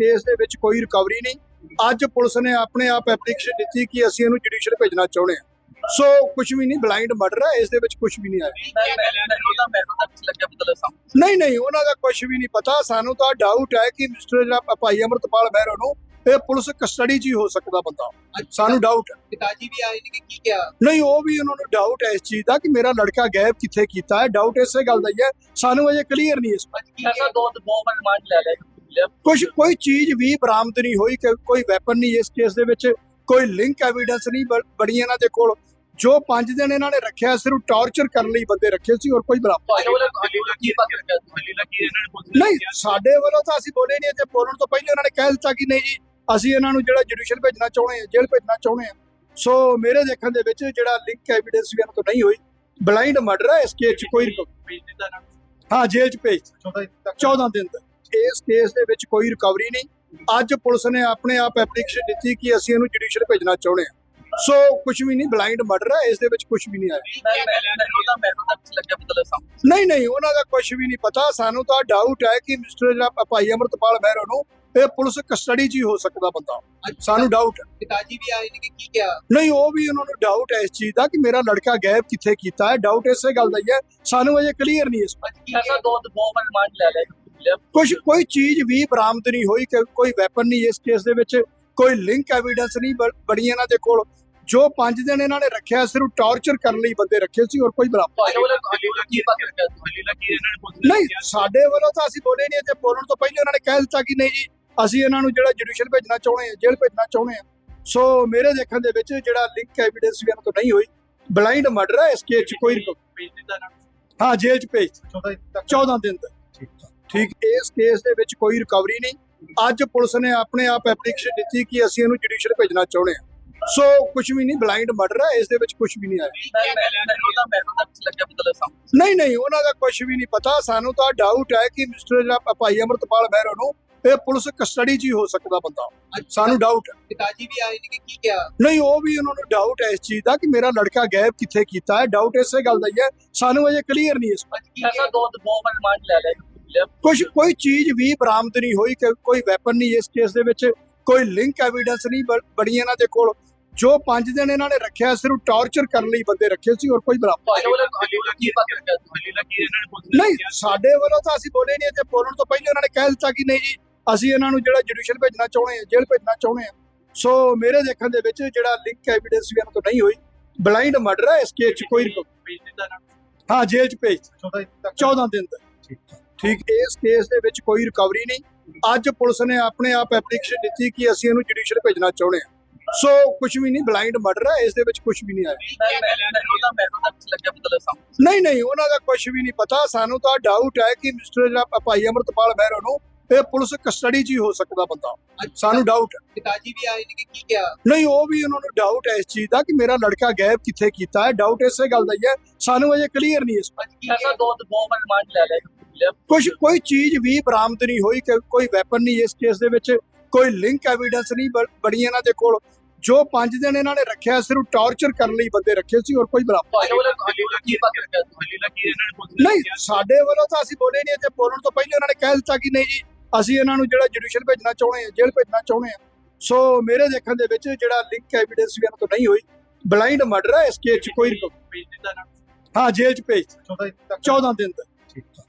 ਇਸ ਕੇਸ ਦੇ ਵਿੱਚ ਕੋਈ ਰਿਕਵਰੀ ਨਹੀਂ। ਅੱਜ ਪੁਲਿਸ ਨੇ ਆਪਣੇ ਆਪ ਐਪਲੀਕੇਸ਼ਨ ਦਿੱਤੀ ਕਿ ਅਸੀਂ ਇਹਨੂੰ ਜੁਡੀਸ਼ੀਅਲ ਭੇਜਣਾ ਚਾਹੁੰਦੇ ਹਾਂ। ਸੋ ਕੁਝ ਵੀ ਨਹੀਂ ਬਲਾਈਂਡ ਮਰਡਰ ਹੈ ਇਸ ਦੇ ਵਿੱਚ ਕੁਝ ਵੀ ਨਹੀਂ ਆਇਆ। ਨਹੀਂ ਨਹੀਂ ਉਹਨਾਂ ਦਾ ਕੁਝ ਵੀ ਨਹੀਂ ਪਤਾ। ਸਾਨੂੰ ਤਾਂ ਡਾਊਟ ਹੈ ਕਿ ਮਿਸਟਰ ਜਿਹੜਾ ਭਾਈ ਅਮਰਤਪਾਲ ਮਹਿਰੋ ਨੂੰ ਇਹ ਪੁਲਿਸ ਕਸਟਡੀ 'ਚ ਹੀ ਹੋ ਸਕਦਾ ਬੰਦਾ। ਸਾਨੂੰ ਡਾਊਟ ਹੈ। ਪਿਤਾਜੀ ਵੀ ਆਏ ਨੇ ਕਿ ਕੀ ਕਿਹਾ? ਨਹੀਂ ਉਹ ਵੀ ਉਹਨਾਂ ਨੂੰ ਡਾਊਟ ਹੈ ਇਸ ਚੀਜ਼ ਦਾ ਕਿ ਮੇਰਾ ਲੜਕਾ ਗਾਇਬ ਕਿੱਥੇ ਕੀਤਾ ਹੈ। ਡਾਊਟ ਇਸੇ ਗੱਲ ਦਾ ਹੀ ਹੈ। ਸਾਨੂੰ ਅਜੇ ਕਲੀਅਰ ਨਹੀਂ ਇਸ ਐਸਾ ਦੋ ਦੋ ਰਿਮਾਂਡ ਲੈ ਲਿਆ। ਕੁਝ ਕੋਈ ਚੀਜ਼ ਵੀ ਬਰਾਮਦ ਨਹੀਂ ਹੋਈ ਕਿ ਕੋਈ ਵੈਪਨ ਨਹੀਂ ਇਸ ਕੇਸ ਦੇ ਵਿੱਚ ਕੋਈ ਲਿੰਕ ਐਵੀਡੈਂਸ ਨਹੀਂ ਬ- ਬਣੀ ਇਹਨਾਂ ਦੇ ਕੋਲ। ਜੋ 5 ਦਿਨ ਇਹਨਾਂ ਨੇ ਰੱਖਿਆ ਸਿਰਫ ਟਾਰਚਰ ਕਰਨ ਲਈ ਬੰਦੇ ਰੱਖੇ ਸੀ ਔਰ ਕੋਈ ਨੇ ਨਹੀਂ ਸਾਡੇ ਵੱਲੋਂ ਤਾਂ ਅਸੀਂ ਬੋਲੇ ਨਹੀਂ ਤੇ ਬੋਲਣ ਤੋਂ ਪਹਿਲਾਂ ਉਹਨਾਂ ਨੇ ਕਹਿ ਦਿੱਤਾ ਕਿ ਨਹੀਂ ਜੀ ਅਸੀਂ ਇਹਨਾਂ ਨੂੰ ਜਿਹੜਾ ਜੁਡੀਸ਼ੀਅਲ ਭੇਜਣਾ ਚਾਹੁੰਦੇ ਹਾਂ ਜੇਲ੍ਹ ਭੇਜਣਾ ਚਾਹੁੰਦੇ ਹਾਂ। ਸੋ ਮੇਰੇ ਦੇਖਣ ਦੇ ਵਿੱਚ ਜਿਹੜਾ ਲਿੰਕ ਐਵੀਡੈਂਸ ਵੀ ਇਹਨਾਂ ਤੋਂ ਨਹੀਂ ਹੋਈ ਬਲਾਈਂਡ ਮਰਡਰ ਹੈ ਇਸ ਕੇਸ 'ਚ ਕੋਈ ਹਾਂ ਜੇਲ੍ਹ 'ਚ ਭੇਜ ਦਿੱਤਾ। 14 ਦਿਨ ਦਾ ਇਸ ਕੇਸ ਦੇ ਵਿੱਚ ਕੋਈ ਰਿਕਵਰੀ ਨਹੀਂ। ਅੱਜ ਪੁਲਿਸ ਨੇ ਆਪਣੇ ਆਪ ਐਪਲੀਕੇਸ਼ਨ ਦਿੱਤੀ ਕਿ ਅਸੀਂ ਇਹਨੂੰ ਜੁਡੀਸ਼ੀਅਲ ਭੇਜਣਾ ਚਾਹੁੰਦੇ ਹਾਂ। ਸੋ ਕੁਝ ਵੀ ਨਹੀਂ ਬਲਾਈਂਡ ਮਰਡਰ ਹੈ ਇਸ ਦੇ ਵਿੱਚ ਕੁਝ ਵੀ ਨਹੀਂ ਆਇਆ। ਨਹੀਂ ਨਹੀਂ ਉਹਨਾਂ ਦਾ ਕੁਝ ਵੀ ਨਹੀਂ ਪਤਾ। ਸਾਨੂੰ ਤਾਂ ਡਾਊਟ ਹੈ ਕਿ ਮਿਸਟਰ ਜਿਹੜਾ ਭਾਈ ਅਮਰਤਪਾਲ ਮਹਿਰੋ ਨੂੰ ਇਹ ਪੁਲਿਸ ਕਸਟਡੀ 'ਚ ਹੀ ਹੋ ਸਕਦਾ ਬੰਦਾ। ਸਾਨੂੰ ਡਾਊਟ ਹੈ। ਪਿਤਾਜੀ ਵੀ ਆਏ ਨੇ ਕਿ ਕੀ ਕਿਹਾ? ਨਹੀਂ ਉਹ ਵੀ ਉਹਨਾਂ ਨੂੰ ਡਾਊਟ ਹੈ ਇਸ ਚੀਜ਼ ਦਾ ਕਿ ਮੇਰਾ ਲੜਕਾ ਗਾਇਬ ਕਿੱਥੇ ਕੀਤਾ ਹੈ। ਡਾਊਟ ਇਸੇ ਗੱਲ ਦਾ ਹੀ ਹੈ। ਸਾਨੂੰ ਅਜੇ ਕਲੀਅਰ ਨਹੀਂ ਇਸ ਐਸਾ ਦੋ ਦੋ ਰਿਮਾਂਡ ਲੈ। ਲਿਆ ਕੁਝ ਕੋਈ ਚੀਜ਼ ਵੀ ਬਰਾਮਦ ਨਹੀਂ ਹੋਈ ਕਿ ਕੋਈ ਵੈਪਨ ਨਹੀਂ ਇਸ ਕੇਸ ਦੇ ਵਿੱਚ ਕੋਈ ਲਿੰਕ ਐਵੀਡੈਂਸ ਨਹੀਂ ਬ- ਬਣੀ ਇਹਨਾਂ ਦੇ ਕੋਲ। ਜੋ 5 ਦਿਨ ਇਹਨਾਂ ਨੇ ਰੱਖਿਆ ਸਿਰਫ ਟਾਰਚਰ ਕਰਨ ਲਈ ਬੰਦੇ ਰੱਖੇ ਸੀ ਔਰ ਕੋਈ ਨੇ ਨਹੀਂ ਸਾਡੇ ਵੱਲੋਂ ਤਾਂ ਅਸੀਂ ਬੋਲੇ ਨਹੀਂ ਤੇ ਬੋਲਣ ਤੋਂ ਪਹਿਲਾਂ ਉਹਨਾਂ ਨੇ ਕਹਿ ਦਿੱਤਾ ਕਿ ਨਹੀਂ ਜੀ ਅਸੀਂ ਇਹਨਾਂ ਨੂੰ ਜਿਹੜਾ ਜੁਡੀਸ਼ੀਅਲ ਭੇਜਣਾ ਚਾਹੁੰਦੇ ਹਾਂ ਜੇਲ੍ਹ ਭੇਜਣਾ ਚਾਹੁੰਦੇ ਹਾਂ। ਸੋ ਮੇਰੇ ਦੇਖਣ ਦੇ ਵਿੱਚ ਜਿਹੜਾ ਲਿੰਕ ਐਵੀਡੈਂਸ ਵੀ ਇਹਨਾਂ ਤੋਂ ਨਹੀਂ ਹੋਈ ਬਲਾਈਂਡ ਮਰਡਰ ਹੈ ਇਸ ਕੇਸ 'ਚ ਕੋਈ ਹਾਂ ਜੇਲ੍ਹ 'ਚ ਭੇਜ ਦਿੱਤਾ। 14 ਦਿਨ ਦਾ ਠੀਕ ਇਸ ਕੇਸ ਦੇ ਵਿੱਚ ਕੋਈ ਰਿਕਵਰੀ ਨਹੀਂ। ਅੱਜ ਪੁਲਿਸ ਨੇ ਆਪਣੇ ਆਪ ਐਪਲੀਕੇਸ਼ਨ ਦਿੱਤੀ ਕਿ ਅਸੀਂ ਇਹਨੂੰ ਜੁਡੀਸ਼ੀਅਲ ਭੇਜਣਾ ਚਾਹੁੰਦੇ ਹਾਂ। ਸੋ ਕੁਝ ਵੀ ਨਹੀਂ ਬਲਾਈਂਡ ਮਰਡਰ ਹੈ ਇਸ ਦੇ ਵਿੱਚ ਕੁਝ ਵੀ ਨਹੀਂ ਆਇਆ। ਨਹੀਂ ਨਹੀਂ ਉਹਨਾਂ ਦਾ ਕੁਝ ਵੀ ਨਹੀਂ ਪਤਾ। ਸਾਨੂੰ ਤਾਂ ਡਾਊਟ ਹੈ ਕਿ ਮਿਸਟਰ ਜਿਹੜਾ ਭਾਈ ਅਮਰਤਪਾਲ ਮਹਿਰੋ ਨੂੰ ਇਹ ਪੁਲਿਸ ਕਸਟਡੀ 'ਚ ਹੀ ਹੋ ਸਕਦਾ ਬੰਦਾ। ਸਾਨੂੰ ਡਾਊਟ ਹੈ। ਪਿਤਾਜੀ ਵੀ ਆਏ ਨੇ ਕਿ ਕੀ ਕਿਹਾ? ਨਹੀਂ ਉਹ ਵੀ ਉਹਨਾਂ ਨੂੰ ਡਾਊਟ ਹੈ ਇਸ ਚੀਜ਼ ਦਾ ਕਿ ਮੇਰਾ ਲੜਕਾ ਗਾਇਬ ਕਿੱਥੇ ਕੀਤਾ ਹੈ। ਡਾਊਟ ਇਸੇ ਗੱਲ ਦਾ ਹੀ ਹੈ। ਸਾਨੂੰ ਅਜੇ ਕਲੀਅਰ ਨਹੀਂ ਇਸ ਐਸਾ ਦੋ ਦੋ ਰਿਮਾਂਡ ਲੈ ਲਿਆ ਕੁਝ ਕੋਈ ਚੀਜ਼ ਵੀ ਬਰਾਮਦ ਨਹੀਂ ਹੋਈ ਕੋਈ ਵੈਪਨ ਨਹੀਂ ਇਸ ਕੇਸ ਦੇ ਵਿੱਚ ਕੋਈ ਲਿੰਕ ਐਵੀਡੈਂਸ ਨਹੀਂ ਬ- ਬਣੀ ਇਹਨਾਂ ਦੇ ਕੋਲ। ਜੋ 5 ਦਿਨ ਇਹਨਾਂ ਨੇ ਰੱਖਿਆ ਸਿਰਫ ਟਾਰਚਰ ਕਰਨ ਲਈ ਬੰਦੇ ਰੱਖੇ ਸੀ ਔਰ ਕੋਈ ਨੇ ਨਹੀਂ ਸਾਡੇ ਵੱਲੋਂ ਤਾਂ ਅਸੀਂ ਬੋਲੇ ਨਹੀਂ ਤੇ ਬੋਲਣ ਤੋਂ ਪਹਿਲਾਂ ਉਹਨਾਂ ਨੇ ਕਹਿ ਦਿੱਤਾ ਕਿ ਨਹੀਂ ਜੀ ਅਸੀਂ ਇਹਨਾਂ ਨੂੰ ਜਿਹੜਾ ਜੁਡੀਸ਼ੀਅਲ ਭੇਜਣਾ ਚਾਹੁੰਦੇ ਹਾਂ ਜੇਲ੍ਹ ਭੇਜਣਾ ਚਾਹੁੰਦੇ ਹਾਂ। ਸੋ ਮੇਰੇ ਦੇਖਣ ਦੇ ਵਿੱਚ ਜਿਹੜਾ ਲਿੰਕ ਐਵੀਡੈਂਸ ਵੀ ਇਹਨਾਂ ਤੋਂ ਨਹੀਂ ਹੋਈ ਬਲਾਈਂਡ ਮਰਡਰ ਹੈ ਇਸ ਕੇਸ 'ਚ ਕੋਈ ਹਾਂ ਜੇਲ੍ਹ 'ਚ ਭੇਜ ਦਿੱਤਾ। 14 ਦਿਨ ਦਾ ਠੀਕ ਇਸ ਕੇਸ ਦੇ ਵਿੱਚ ਕੋਈ ਰਿਕਵਰੀ ਨਹੀਂ। ਅੱਜ ਪੁਲਿਸ ਨੇ ਆਪਣੇ ਆਪ ਐਪਲੀਕੇਸ਼ਨ ਦਿੱਤੀ ਕਿ ਅਸੀਂ ਇਹਨੂੰ ਜੁਡੀਸ਼ੀਅਲ ਭੇਜਣਾ ਚਾਹੁੰਦੇ ਹਾਂ। ਸੋ ਕੁਝ ਵੀ ਨਹੀਂ ਬਲਾਈਂਡ ਮਰਡਰ ਹੈ ਇਸ ਦੇ ਵਿੱਚ ਕੁਝ ਵੀ ਨਹੀਂ ਆਇਆ। ਨਹੀਂ ਨਹੀਂ ਉਹਨਾਂ ਦਾ ਕੁਝ ਵੀ ਨਹੀਂ ਪਤਾ। ਸਾਨੂੰ ਤਾਂ ਡਾਊਟ ਹੈ ਕਿ ਮਿਸਟਰ ਜਿਹੜਾ ਭਾਈ ਅਮਰਤਪਾਲ ਮਹਿਰੋ ਨੂੰ ਇਹ ਪੁਲਿਸ ਕਸਟਡੀ 'ਚ ਹੀ ਹੋ ਸਕਦਾ ਬੰਦਾ। ਸਾਨੂੰ ਡਾਊਟ ਹੈ। ਪਿਤਾਜੀ ਵੀ ਆਏ ਨੇ ਕਿ ਕੀ ਕਿਹਾ? ਨਹੀਂ ਉਹ ਵੀ ਉਹਨਾਂ ਨੂੰ ਡਾਊਟ ਹੈ ਇਸ ਚੀਜ਼ ਦਾ ਕਿ ਮੇਰਾ ਲੜਕਾ ਗਾਇਬ ਕਿੱਥੇ ਕੀਤਾ ਹੈ। ਡਾਊਟ ਇਸੇ ਗੱਲ ਦਾ ਹੀ ਹੈ। ਸਾਨੂੰ ਅਜੇ ਕਲੀਅਰ ਨਹੀਂ ਇਸ ਐਸਾ ਦੋ ਦੋ ਰਿਮਾਂਡ ਲੈ ਲਿਆ ਕੁਝ ਕੋਈ ਚੀਜ਼ ਵੀ ਬਰਾਮਦ ਨਹੀਂ ਹੋਈ ਕਿ ਕੋਈ ਵੈਪਨ ਨਹੀਂ ਇਸ ਕੇਸ ਦੇ ਵਿੱਚ ਕੋਈ ਲਿੰਕ ਐਵੀਡੈਂਸ ਨਹੀਂ ਬ- ਬਣੀ ਇਹਨਾਂ ਦੇ ਕੋਲ। ਜੋ 5 ਦਿਨ ਇਹਨਾਂ ਨੇ ਰੱਖਿਆ ਸਿਰਫ ਟਾਰਚਰ ਕਰਨ ਲਈ ਬੰਦੇ ਰੱਖੇ ਸੀ ਔਰ ਕੋਈ ਨੇ ਨਹੀਂ ਸਾਡੇ ਵੱਲੋਂ ਤਾਂ ਅਸੀਂ ਬੋਲੇ ਨਹੀਂ ਤੇ ਬੋਲਣ ਤੋਂ ਪਹਿਲਾਂ ਉਹਨਾਂ ਨੇ ਕਹਿ ਦਿੱਤਾ ਕਿ ਨਹੀਂ ਜੀ ਅਸੀਂ ਇਹਨਾਂ ਨੂੰ ਜਿਹੜਾ ਜੁਡੀਸ਼ੀਅਲ ਭੇਜਣਾ ਚਾਹੁੰਦੇ ਹਾਂ ਜੇਲ੍ਹ ਭੇਜਣਾ ਚਾਹੁੰਦੇ ਹਾਂ। ਸੋ ਮੇਰੇ ਦੇਖਣ ਦੇ ਵਿੱਚ ਜਿਹੜਾ ਲਿੰਕ ਐਵੀਡੈਂਸ ਵੀ ਇਹਨਾਂ ਤੋਂ ਨਹੀਂ ਹੋਈ ਬਲਾਈਂਡ ਮਰਡਰ ਹੈ ਇਸ ਕੇਸ 'ਚ ਕੋਈ ਹਾਂ ਜੇਲ੍ਹ 'ਚ ਭੇਜ ਦਿੱਤਾ। 14 ਦਿਨ ਦਾ